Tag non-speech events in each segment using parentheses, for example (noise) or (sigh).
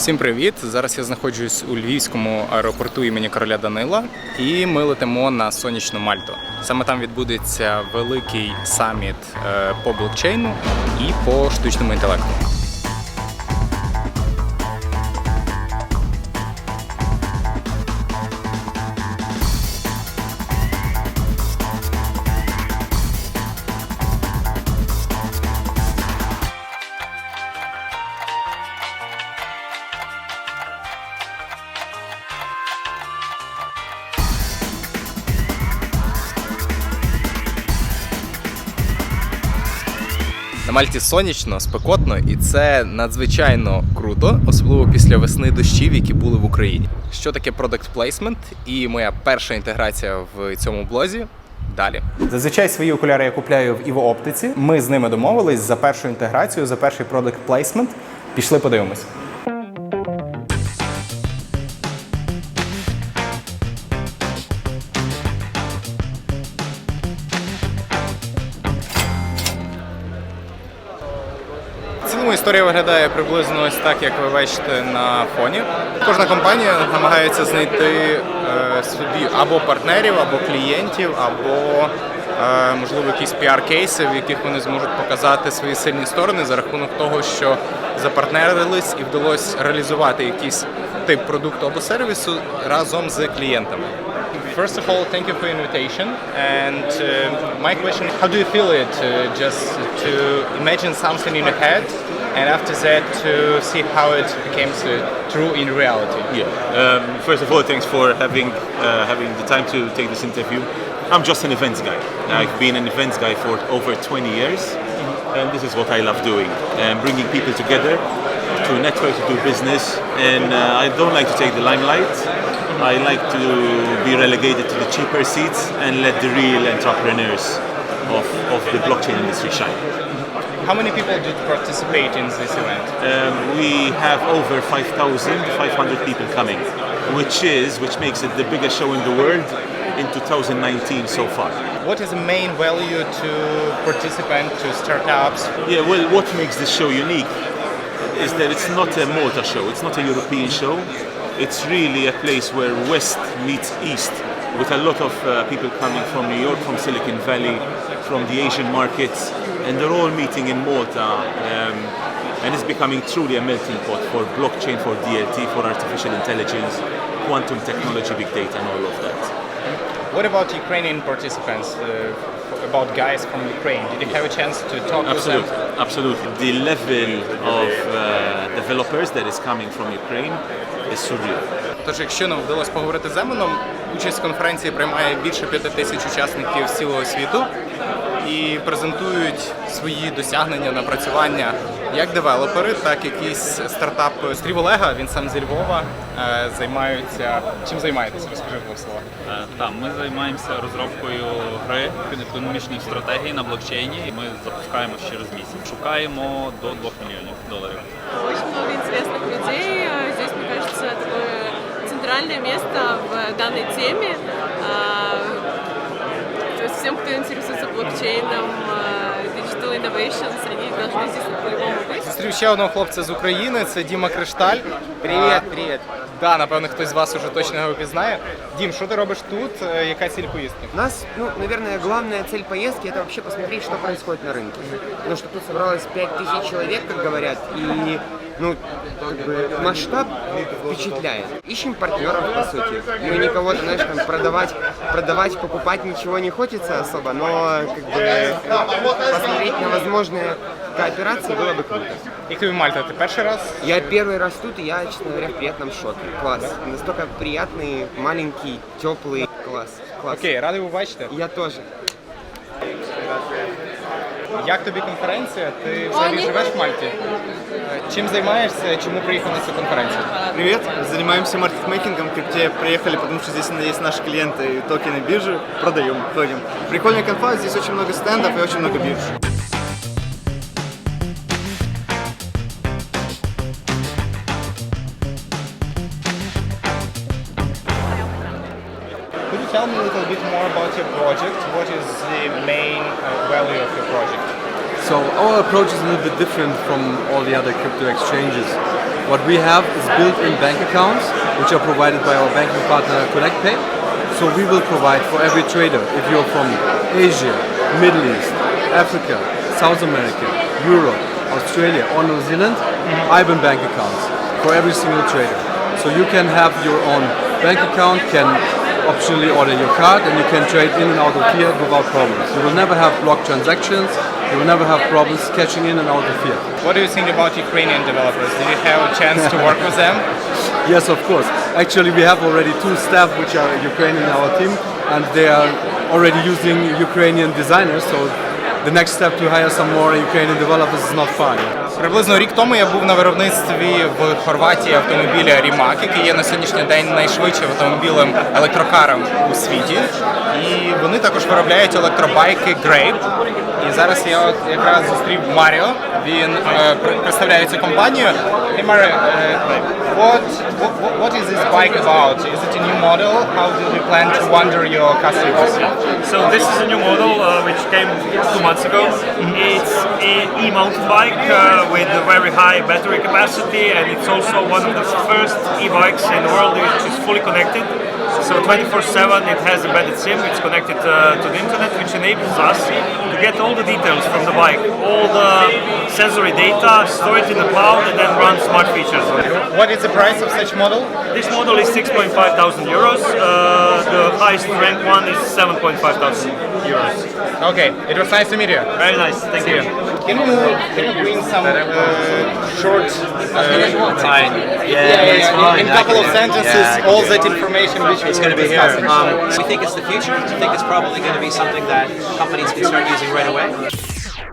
Всім привіт! Зараз я знаходжусь у львівському аеропорту імені короля Данила, і ми летимо на сонячну Мальту. Саме там відбудеться великий саміт е, по блокчейну і по штучному інтелекту. На Мальті сонячно, спекотно, і це надзвичайно круто, особливо після весни дощів, які були в Україні. Що таке product placement і моя перша інтеграція в цьому блозі. Далі. Зазвичай свої окуляри я купляю в Іво Оптиці. Ми з ними домовились за першу інтеграцію, за перший product placement. Пішли подивимось. Цілому історія виглядає приблизно ось так, як ви бачите на фоні. Кожна компанія намагається знайти е, собі або партнерів, або клієнтів, або е, можливо якісь піар-кейси, в яких вони зможуть показати свої сильні сторони за рахунок того, що запартнерились і вдалося реалізувати якийсь тип продукту або сервісу разом з клієнтами. First of all, thank you for your invitation. And uh, my question: How do you feel it uh, just to imagine something in your head, and after that to see how it becomes uh, true in reality? Yeah. Um, first of all, thanks for having uh, having the time to take this interview. I'm just an events guy. I've been an events guy for over 20 years, and this is what I love doing: um, bringing people together to network, to do business. And uh, I don't like to take the limelight. I like to be relegated to the cheaper seats and let the real entrepreneurs of, of the blockchain industry shine. How many people did participate in this event? Um, we have over 5,500 people coming, which is which makes it the biggest show in the world in 2019 so far. What is the main value to participants, to startups? Yeah, well, what makes this show unique is that it's not a Malta show, it's not a European show. It's really a place where West meets East, with a lot of uh, people coming from New York, from Silicon Valley, from the Asian markets, and they're all meeting in Malta. Um, and it's becoming truly a melting pot for blockchain, for DLT, for artificial intelligence, quantum technology, big data, and all of that. What about Ukrainian participants? Uh, about guys from Ukraine? Did you have a chance to talk with them? Absolutely, absolutely. The level of uh, developers that is coming from Ukraine is surreal. Тож, якщо нам вдалося поговорити з Емоном, участь в конференції приймає більше п'яти тисяч учасників з цілого світу І презентують свої досягнення, напрацювання як девелопери, так і якісь стартапи. Стрів Олега, він сам зі Львова, е, займаються. Чим займаєтеся? Розкажи в двох словах. Е, Так, ми займаємося розробкою гри економічних стратегій на блокчейні. і Ми запускаємо через місяць. Шукаємо до 2 мільйонів доларів. Очень много интересных людей. Э, Здесь, мне кажется, такое центральное место в данной теме. А, То есть всем, кто интересуется блокчейном, э, digital innovations, они должны здесь по-любому быть. Зустрів ще одного хлопця з України, це Діма Кришталь. Привіт, привіт. Да, напевно, хтось з вас уже точно його пізнає. Дім, що ти робиш тут? Е, Яка ціль поїздки? У нас, ну, наверное, главная цель поездки это вообще посмотреть, что происходит на рынке. Потому что тут собралось 5000 человек, как говорят, и ну, как бы масштаб впечатляет. Ищем партнеров, по сути. Ну, и никого, знаешь, там продавать, продавать, покупать ничего не хочется особо, но как бы посмотреть на возможные кооперации было бы круто. Як тобі Мальта? Ти перший раз? Я первый раз тут, и я, честно говоря, в приятном шоке. Класс. Настолько приятный, маленький, теплый. Класс. Класс. Окей, радий вас бачити. Я тоже. Як тобі конференція? Ти взагалі живеш в Мальті? Чем Чим займаєшся? Чому приїхав на цю конференцію? Привет, занимаемся маркетмейкингом. К Крипте приехали, потому что здесь есть наши клиенты и токены биржи. Продаем, ходим. Прикольная конфа, здесь очень много стендов и очень много бирж. Tell me a little bit more about your project? What is the main uh, value of your project? So our approach is a little bit different from all the other crypto exchanges. What we have is built-in bank accounts, which are provided by our banking partner ConnectPay. So we will provide for every trader, if you're from Asia, Middle East, Africa, South America, Europe, Australia, or New Zealand, IBAN bank accounts for every single trader. So you can have your own bank account, can optionally order your card, and you can trade in and out of fiat without problems. You will never have blocked transactions. You will never have problems cashing in and out of fiat. What do you think about Ukrainian developers? Did you have a chance to work with them? (laughs) Yes, of course. Actually, we have already two staff which are Ukrainian in our team, and they are already using Ukrainian designers. So the next step to hire some more Ukrainian developers is not far. Приблизно рік тому я був на виробництві в Хорватії автомобіля Rimac, який є на сьогоднішній день найшвидшим автомобілем електрокаром у світі. І вони також виробляють електробайки Grape. І зараз я от якраз зустрів Маріо. Він е, представляє цю компанію. Hey Mario, е, what, what, what is this bike about? Is it a new model? How do you plan to wonder your customers? So this is a new model uh, which came two months ago. It's a e-mountain bike uh, with a very high battery capacity, and it's also one of the first e-bikes in the world which is fully connected. So 24/7, it has embedded SIM. It's connected uh, to the internet, which enables us to get all the details from the bike, all the sensory data, store it in the cloud, and then run smart features. What is the price of such model? This model is 6.5 thousand euros. Uh, the highest ranked one is 7.5 thousand euros. Okay, it was nice to meet you. Very nice. Thank you. Can you can you bring some uh, short uh, Fine. yeah, yeah, yeah, in a couple of sentences all that information which is going to be here. discussing. Um, we think it's the future. We think it's probably going to be something that companies can start using right away.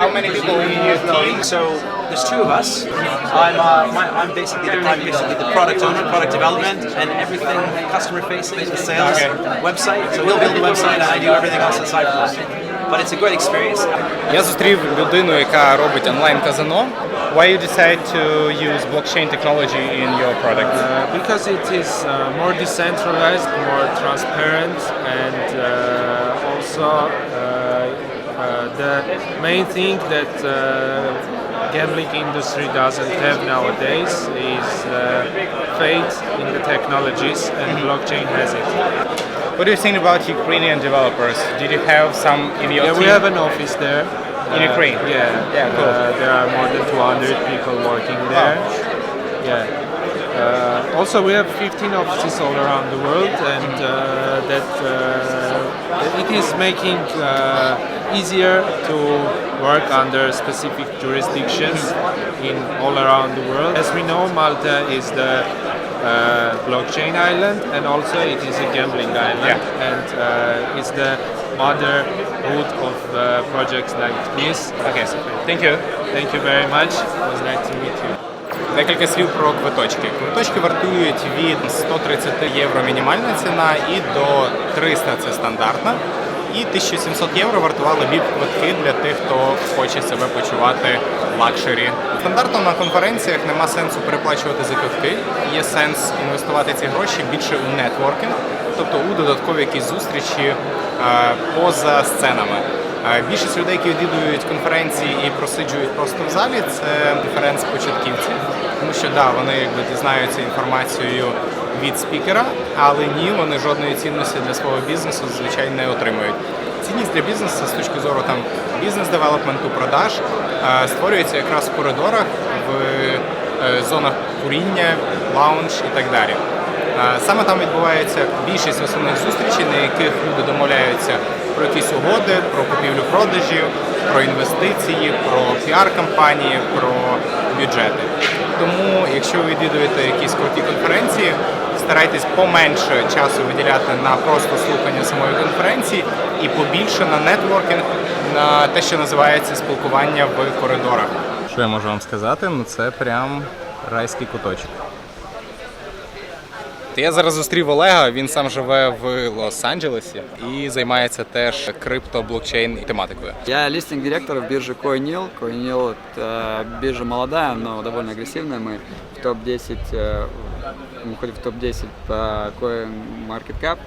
How many people in your team? So there's two of us. I'm uh, my, I'm basically the, I'm basically the product owner, product development, and everything customer facing, the sales, website. So we'll build the website, and I do everything else aside from that But it's a great experience. Я зустрів людину, яка робить онлайн казино. Why you decide to use blockchain technology in your product? Uh, because it is uh, more decentralized, more transparent, and uh, also uh, uh, the main thing that uh, gambling industry doesn't have nowadays is uh, faith in the technologies, and blockchain has it. What do you think about Ukrainian developers? Did you have some in your Yeah, team? we have an office there. In Uh, Ukraine? Yeah, Yeah, cool. Uh, there are more than 200 people working there. Yeah. Uh, also, we have 15 offices all around the world, and uh, that uh, it is making uh, easier to work under specific jurisdictions in all around the world. As we know, Malta is the uh, blockchain island, and also it is a gambling island, Yeah. and uh, it's the motherhood of uh, projects like this. Okay, thank you. Thank you very much. It was nice to meet you. Декілька слів про квиточки. Квиточки вартують від 130 євро мінімальна ціна і до 300 це стандартна. І 1700 євро вартували віп-квитки для тих, хто хоче себе почувати лакшері. Стандартно на конференціях нема сенсу переплачувати за квитки. Є сенс інвестувати ці гроші більше у нетворкінг, тобто у додаткові якісь зустрічі е, поза сценами. Е, Більшість людей, які відвідують конференції і просиджують просто в залі, це конференц-початківці, тому що да, вони якби дізнаються інформацією від спікера, але ні, вони жодної цінності для свого бізнесу зазвичай не отримують. Цінність для бізнесу з точки зору там бізнес-девелопменту, продаж е, створюється якраз в коридорах, в е, зонах куріння, лаунж і так далі. Е, Саме там відбувається більшість основних зустрічей, на яких люди домовляються про якісь угоди, про купівлю-продажі, про інвестиції, про піар-кампанії, про бюджети. Тому, якщо ви відвідуєте якісь круті конференції, старайтесь поменше часу виділяти на просто слухання самої конференції і побільше на нетворкінг, на те, що називається спілкування в коридорах. Що я можу вам сказати? Ну це прям райський куточок. Я зараз зустрів Олега. Він сам живе в Лос-Анджелесі і займається теж крипто блокчейн тематикою. Я листинг-директор в бирже CoinNeal. CoinNeal – это биржа молодая, но довольно агрессивная. Мы в топ-10, э, входим в топ-10 по CoinMarketCap.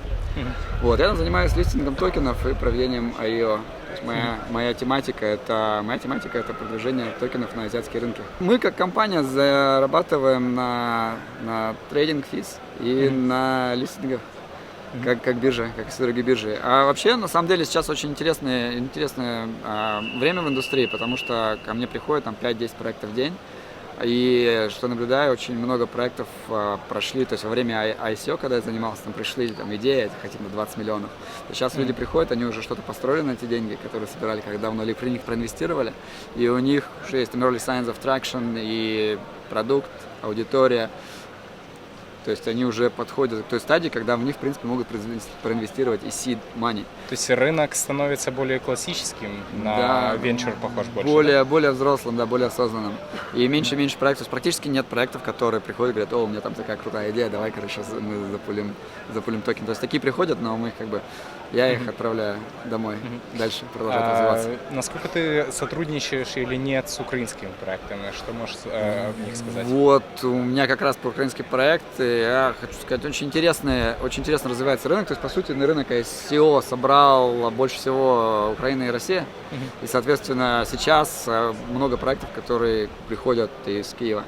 Вот, я занимаюсь листингом токенов и проведением IO моя, моя тематика это моя тематика это продвижение токенов на азиатские рынки. Мы как компания зарабатываем на, на трейдинг физ и на листингах. Как, как биржа, как другие биржи. А вообще, на самом деле, сейчас очень интересное, интересное а, время в индустрии, потому что ко мне приходит там 5-10 проектов в день. И что наблюдаю, очень много проектов а, прошли, то есть во время I- ICO, когда я занимался, там пришли там идея, хотим на 20 миллионов. Сейчас люди приходят, они уже что-то построили на эти деньги, которые собирали, когда давно или при них проинвестировали, и у них уже есть там early signs of traction и продукт, аудитория. То есть они уже подходят к той стадии, когда в них, в принципе, могут проинвестировать и seed money. То есть рынок становится более классическим, на Да. венчур похож больше. более, более взрослым, да, более осознанным. И меньше и меньше проектов. То есть практически нет проектов, которые приходят и говорят, о, у меня там такая крутая идея, давай, короче, сейчас мы запулим, запулим токен. То есть такие приходят, но мы их как бы, я их отправляю домой, дальше продолжать А, развиваться. насколько ты сотрудничаешь или нет с украинскими проектами? Что можешь э, о них сказать? Вот, у меня как раз про украинский проект, я хочу сказать, очень интересный, очень интересно развивается рынок. То есть, по сути, на рынок ICO собрал больше всего Украина и Россия. И, соответственно, сейчас э, много проектов, которые приходят из Киева.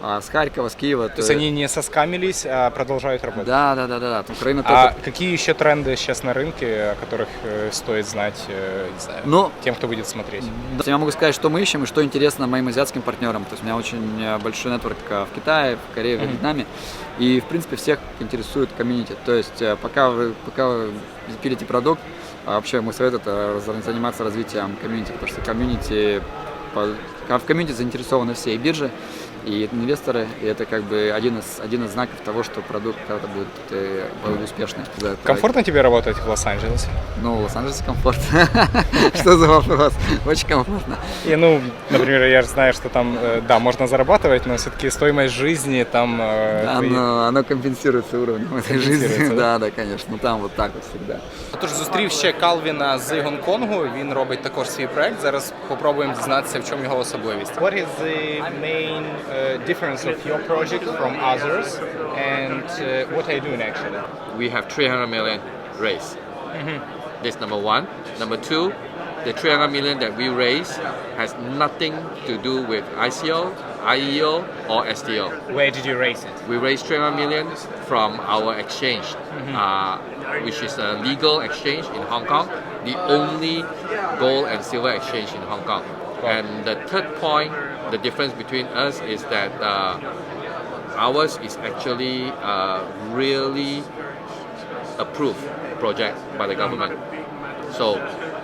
А с Харькова, с Киева. То есть они не соскамились, а продолжают работать? Да, да, да, да, да. Украина А только... какие еще тренды сейчас на рынке, о которых э, стоит знать э, не знаю, Ну, тем, кто будет смотреть? Да, Я могу сказать, что мы ищем и что интересно моим азиатским партнерам. То есть у меня очень большой нетворк э, в Китае, в Корее, в Вьетнаме. И, в принципе, всех интересует комьюнити. То есть пока вы, пока вы пилите продукт, а вообще мой совет это заниматься развитием комьюнити, потому что комьюнити, по- в комьюнити заинтересованы все и биржи, и инвесторы, и это как бы один из, один из знаков того, что продукт когда-то будет э, будет успешный. За это- Комфортно тебе работать в Лос-Анджелесе? Ну, в Лос-Анджелесе комфортно. (laughs) Что за вопрос? Очень комфортно. И, ну, например, я же знаю, что там, э, да, можно зарабатывать, но все-таки стоимость жизни там... э, Да, твои- оно, оно компенсируется уровнем этой Компенсируется, жизни. (laughs) да? Да, да, конечно. Ну там вот так вот всегда. Тож зустрів ще Калвіна з Гонконгу. Він робить також свій проект. Зараз попробуємо дізнатися, в чому його особливість. What is the main uh, difference of your project from others and uh, what are you doing actually? we have 300 million raised. This number one. Number two, the 300 million that we raise has nothing to do with ICO, IEO, or STO. Where did you raise it? We raised 300 million from our exchange, uh, which is a legal exchange in Hong Kong, the only gold and silver exchange in Hong Kong. And the third point, the difference between us is that uh, ours is actually uh, really approved project by the government. So,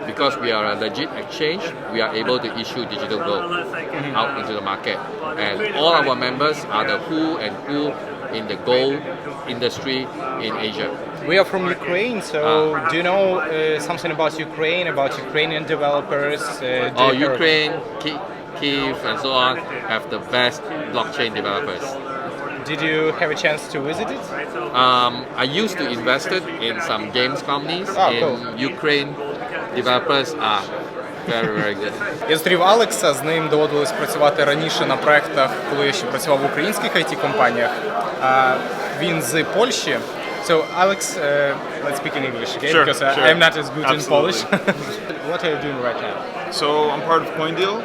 because we are a legit exchange, we are able to issue digital gold out into the market, and all our members are the who and who in the gold industry in Asia. We are from Ukraine, so do you know uh, something about Ukraine, about Ukrainian developers? Uh, Oh, Ukraine, Ki- Kiev, and so on have the best blockchain developers. Did you have a chance to visit it? Um, I used to invest it in some games companies. Oh, in cool. Ukraine, developers are very, very good. Я зустрів Алекса, з ним доводилось працювати раніше на проектах, коли я ще працював в українських it компаніях. Він з Польщі. So Alex, uh, let's speak in English, okay? Sure, because uh, sure. I'm not as good in Polish. Absolutely. (laughs) what are you doing right now? So I'm part of CoinDeal,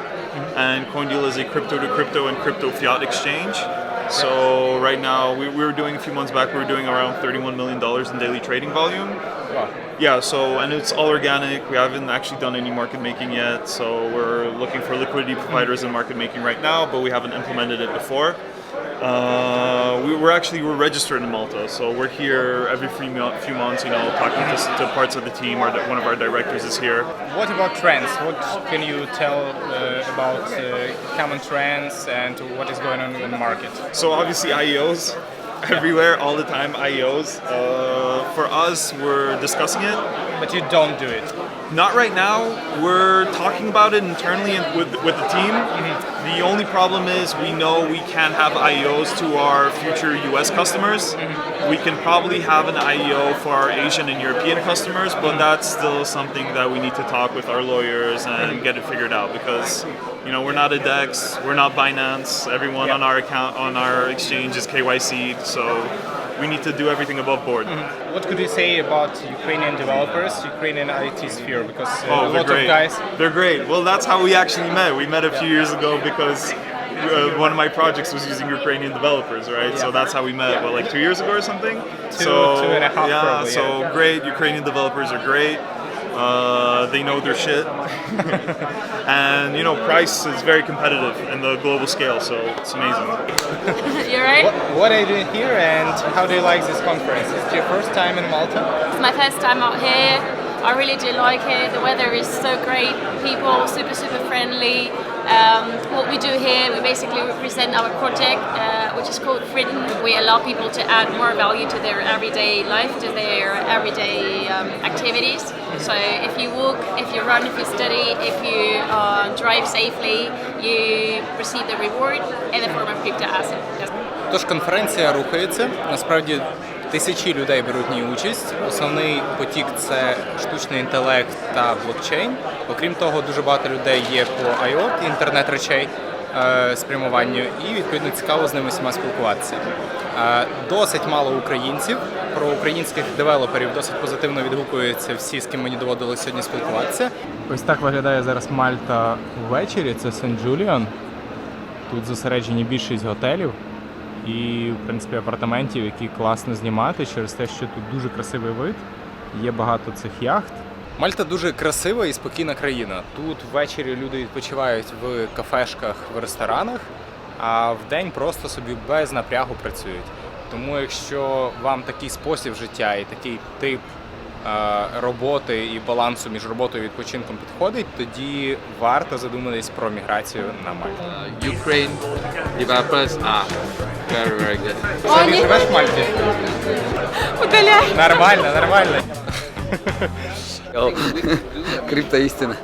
and CoinDeal is a crypto to crypto and crypto fiat exchange. So right now, we, we were doing a few months back, we were doing around 31 million dollars in daily trading volume. Wow. Yeah, so and it's all organic. We haven't actually done any market making yet. So we're looking for liquidity providers in market making right now, but we haven't implemented it before. Uh, we were actually we're registered in Malta, so we're here every few, few months. You know, talking to, to parts of the team. Our, one of our directors is here. What about trends? What can you tell uh, about uh, common trends and what is going on in the market? So obviously IEOs everywhere, all the time. IEOs. Uh, for us, we're discussing it. But you don't do it. Not right now. We're talking about it internally and with with the team. The only problem is we know we can't have IEOs to our future US customers. We can probably have an IEO for our Asian and European customers, but that's still something that we need to talk with our lawyers and get it figured out because you know we're not a DEX, we're not Binance. Everyone on our account on our exchange is KYC, so we need to do everything above board. What could you say about Ukrainian developers, Ukrainian IT sphere? Because uh, Oh, a lot of guys They're great. Well, that's how we actually met. We met a few years ago because uh, one of my projects was using Ukrainian developers, right? So that's how we met. What, like two years ago or something? Two- so two and a half yeah. probably, so yeah. great. Ukrainian developers are great. Uh, they know their shit, (laughs) and you know, price is very competitive in the global scale, so it's amazing. (laughs) You're right. What, what are you doing here and how do you like this conference? Is it your first time in Malta? It's my first time out here. I really do like it. The weather is so great. People super super friendly. Um, what we do here, we basically represent our project, uh, which is called Fritten. We allow people to add more value to their everyday life, to their everyday um, activities. So if you walk, if you run, if you study, if you uh, drive safely, you receive the reward in the form of crypto asset. Тож конференція рухається. Насправді тисячі людей беруть в ній участь. Основний потік це штучний інтелект та блокчейн. Окрім того, дуже багато людей є по IoT, інтернет речей е, спрямуванню, і відповідно цікаво з ними всіма спілкуватися. Е, Досить мало українців. Про українських девелоперів досить позитивно відгукуються всі, з ким мені доводилося сьогодні спілкуватися. Ось так виглядає зараз Мальта ввечері. Це Сент Джуліан. Тут зосереджені більшість готелів і, в принципі, апартаментів, які класно знімати через те, що тут дуже красивий вид, є багато цих яхт. Мальта дуже красива і спокійна країна. Тут ввечері люди відпочивають в кафешках, в ресторанах, а вдень просто собі без напрягу працюють. Тому якщо вам такий спосіб життя і такий тип роботи і балансу між роботою і відпочинком підходить, тоді варто задуматись про міграцію на Мальту. Uh, Ukraine developers are very, very good. Ти живеш в Мальті? Удаляй. Нормально, нормально. (laughs) Крипто истина.